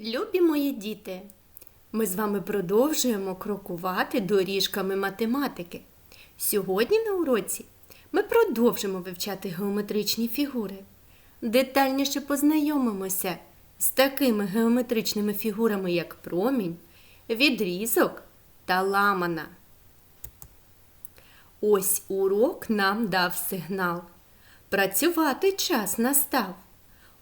Любі мої діти, ми з вами продовжуємо крокувати доріжками математики. Сьогодні на уроці ми продовжимо вивчати геометричні фігури. Детальніше познайомимося з такими геометричними фігурами, як промінь, відрізок та ламана. Ось урок нам дав сигнал. Працювати час настав.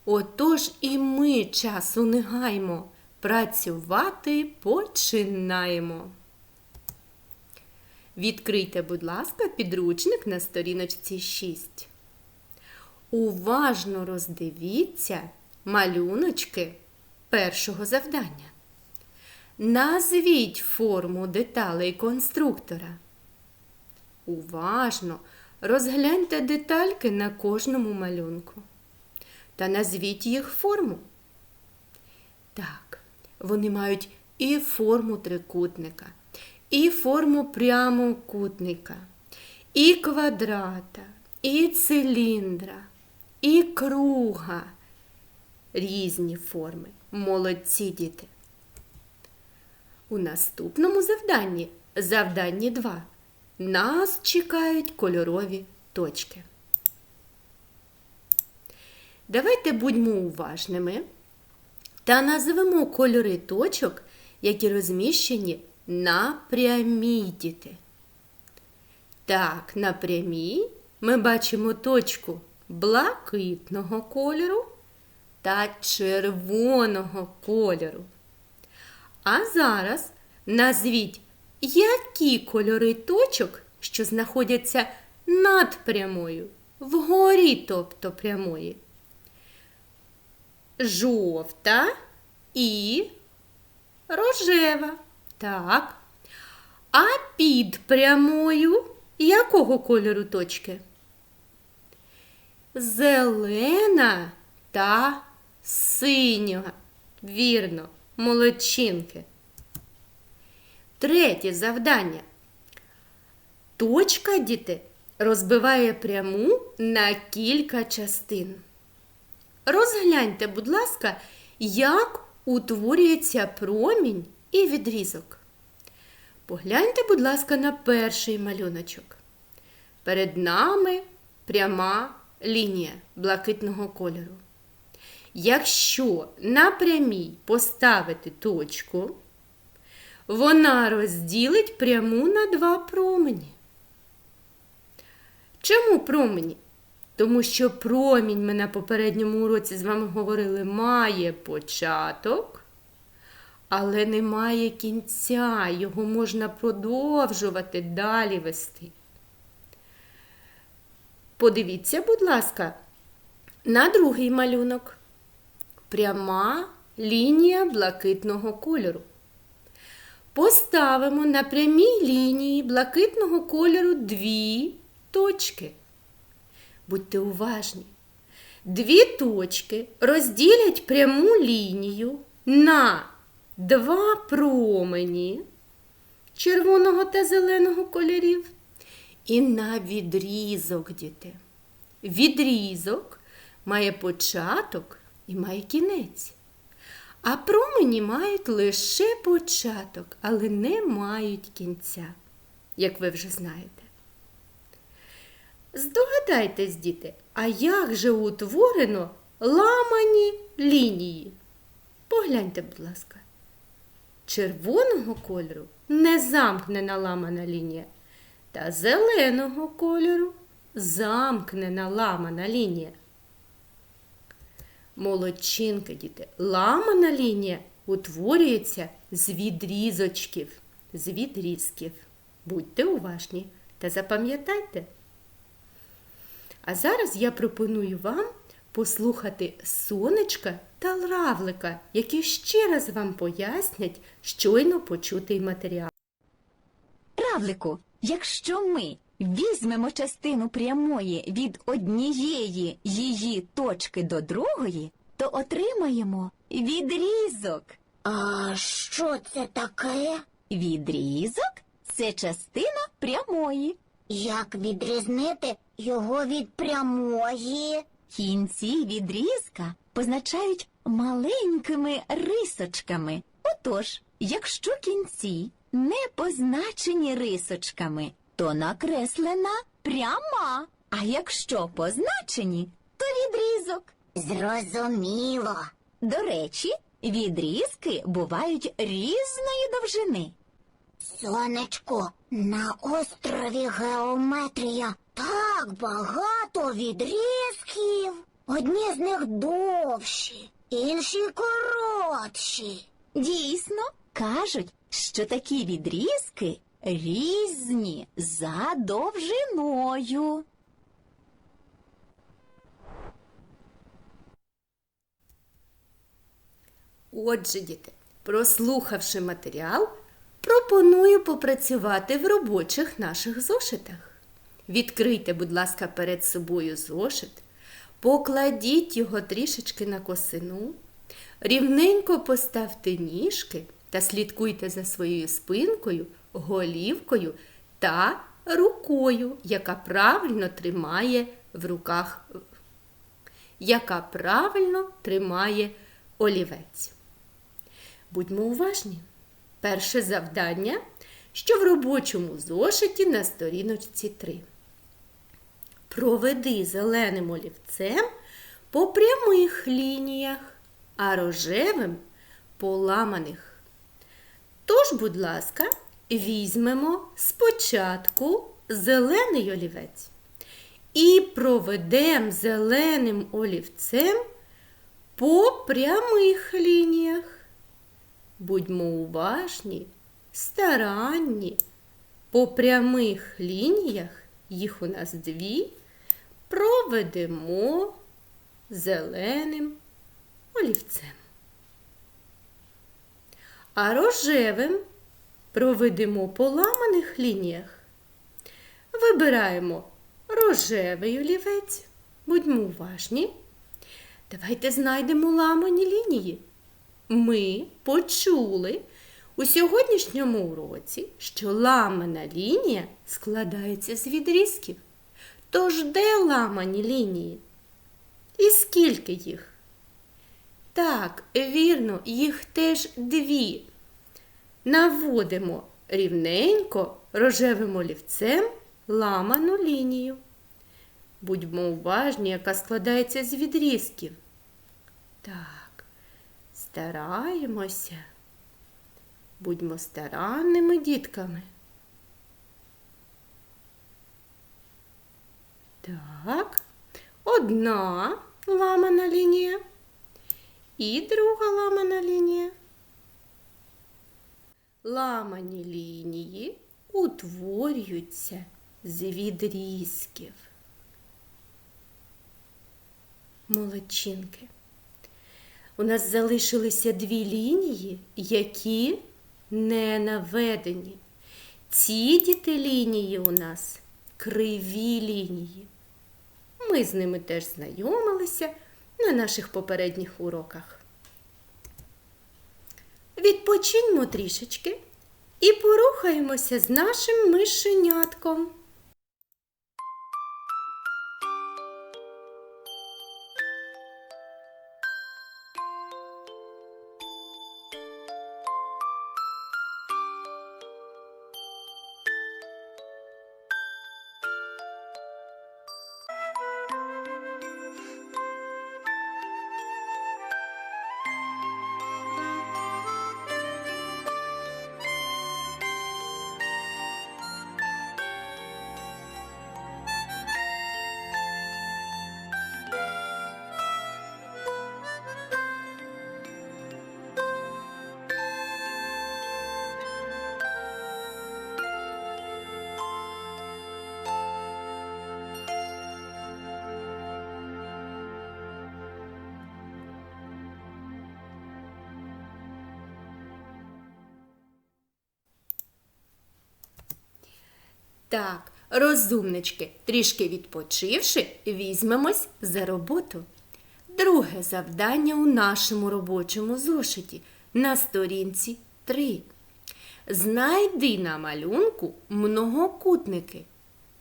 Отож і ми часу не гаймо. Працювати починаємо. Відкрийте, будь ласка, підручник на сторіночці 6. Уважно роздивіться малюночки першого завдання. Назвіть форму деталей конструктора. Уважно розгляньте детальки на кожному малюнку та назвіть їх форму. Так, вони мають і форму трикутника, і форму прямокутника, і квадрата, і циліндра, і круга. Різні форми. Молодці діти. У наступному завданні, завданні 2, нас чекають кольорові точки. Давайте будьмо уважними та назвемо кольори точок, які розміщені на прямій діти. Так, на прямій ми бачимо точку блакитного кольору та червоного кольору. А зараз назвіть, які кольори точок, що знаходяться над прямою, вгорі, тобто прямої жовта і рожева. Так. А під прямою якого кольору точки? Зелена та синього. Вірно, молодчинки. Третє завдання. Точка, діти, розбиває пряму на кілька частин. Розгляньте, будь ласка, як утворюється промінь і відрізок. Погляньте, будь ласка, на перший малюночок. Перед нами пряма лінія блакитного кольору. Якщо на прямій поставити точку, вона розділить пряму на два промені. Чому промені? Тому що промінь ми на попередньому уроці з вами говорили, має початок, але не має кінця. Його можна продовжувати далі вести. Подивіться, будь ласка, на другий малюнок. Пряма лінія блакитного кольору. Поставимо на прямій лінії блакитного кольору дві точки. Будьте уважні. Дві точки розділять пряму лінію на два промені червоного та зеленого кольорів і на відрізок, діти. Відрізок має початок і має кінець. А промені мають лише початок, але не мають кінця, як ви вже знаєте. Здогадайтесь, діти, а як же утворено ламані лінії? Погляньте, будь ласка. Червоного кольору не замкнена ламана лінія, та зеленого кольору замкнена ламана лінія. Молодчинки, діти, ламана лінія утворюється з відрізочків, з відрізків. Будьте уважні та запам'ятайте. А зараз я пропоную вам послухати сонечка та равлика, які ще раз вам пояснять щойно почутий матеріал. Равлику, якщо ми візьмемо частину прямої від однієї її точки до другої, то отримаємо відрізок. А що це таке? Відрізок це частина прямої. Як відрізнити його від прямої? Кінці відрізка позначають маленькими рисочками. Отож, якщо кінці не позначені рисочками, то накреслена пряма. А якщо позначені, то відрізок. Зрозуміло. До речі, відрізки бувають різної довжини. Сонечко, на острові геометрія так багато відрізків. Одні з них довші, інші коротші. Дійсно, кажуть, що такі відрізки різні за довжиною. Отже, діти, прослухавши матеріал, пропоную попрацювати в робочих наших зошитах. Відкрийте, будь ласка, перед собою зошит, покладіть його трішечки на косину, рівненько поставте ніжки та слідкуйте за своєю спинкою, голівкою та рукою, яка правильно тримає в руках, яка правильно тримає олівець. Будьмо уважні. Перше завдання, що в робочому зошиті на сторіночці 3. Проведи зеленим олівцем по прямих лініях, а рожевим по ламаних. Тож, будь ласка, візьмемо спочатку зелений олівець і проведемо зеленим олівцем по прямих лініях. Будьмо уважні, старанні. По прямих лініях, їх у нас дві, проведемо зеленим олівцем. А рожевим проведемо по ламаних лініях. Вибираємо рожевий олівець. Будьмо уважні. Давайте знайдемо ламані лінії. Ми почули у сьогоднішньому уроці, що ламана лінія складається з відрізків. Тож де ламані лінії? І скільки їх? Так, вірно, їх теж дві. Наводимо рівненько рожевим олівцем ламану лінію. Будьмо уважні, яка складається з відрізків. Так, стараємося. Будьмо старанними дітками. Так, одна ламана лінія і друга ламана лінія. Ламані лінії утворюються з відрізків. Молодчинки. У нас залишилися дві лінії, які не наведені. Ці діти лінії у нас криві лінії. Ми з ними теж знайомилися на наших попередніх уроках. Відпочиньмо трішечки і порухаємося з нашим мишенятком. Так, розумнички, трішки відпочивши, візьмемось за роботу. Друге завдання у нашому робочому зошиті на сторінці 3. Знайди на малюнку многокутники.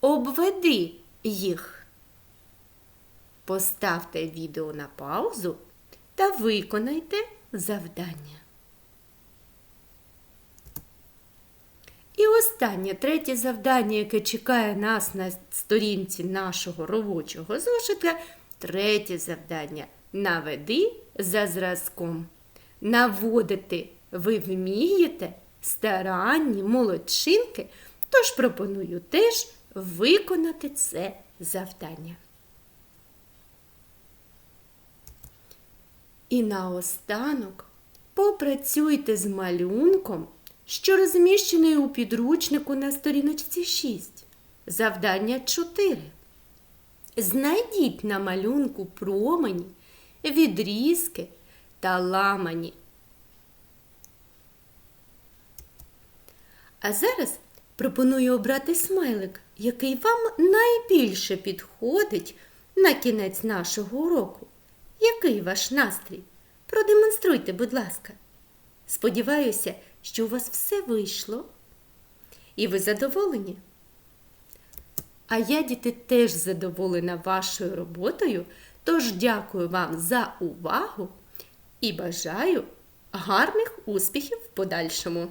Обведи їх. поставте відео на паузу та виконайте завдання. І останнє третє завдання, яке чекає нас на сторінці нашого робочого зошита. Третє завдання. Наведи за зразком. Наводити ви вмієте старанні молодчинки, тож пропоную теж виконати це завдання. І наостанок попрацюйте з малюнком, що розміщений у підручнику на сторіночці 6. Завдання 4. Знайдіть на малюнку промені, відрізки та ламані. А зараз пропоную обрати смайлик, який вам найбільше підходить на кінець нашого уроку. Який ваш настрій? Продемонструйте, будь ласка. Сподіваюся, що у вас все вийшло. І ви задоволені? А я, діти, теж задоволена вашою роботою, тож дякую вам за увагу і бажаю гарних успіхів в подальшому.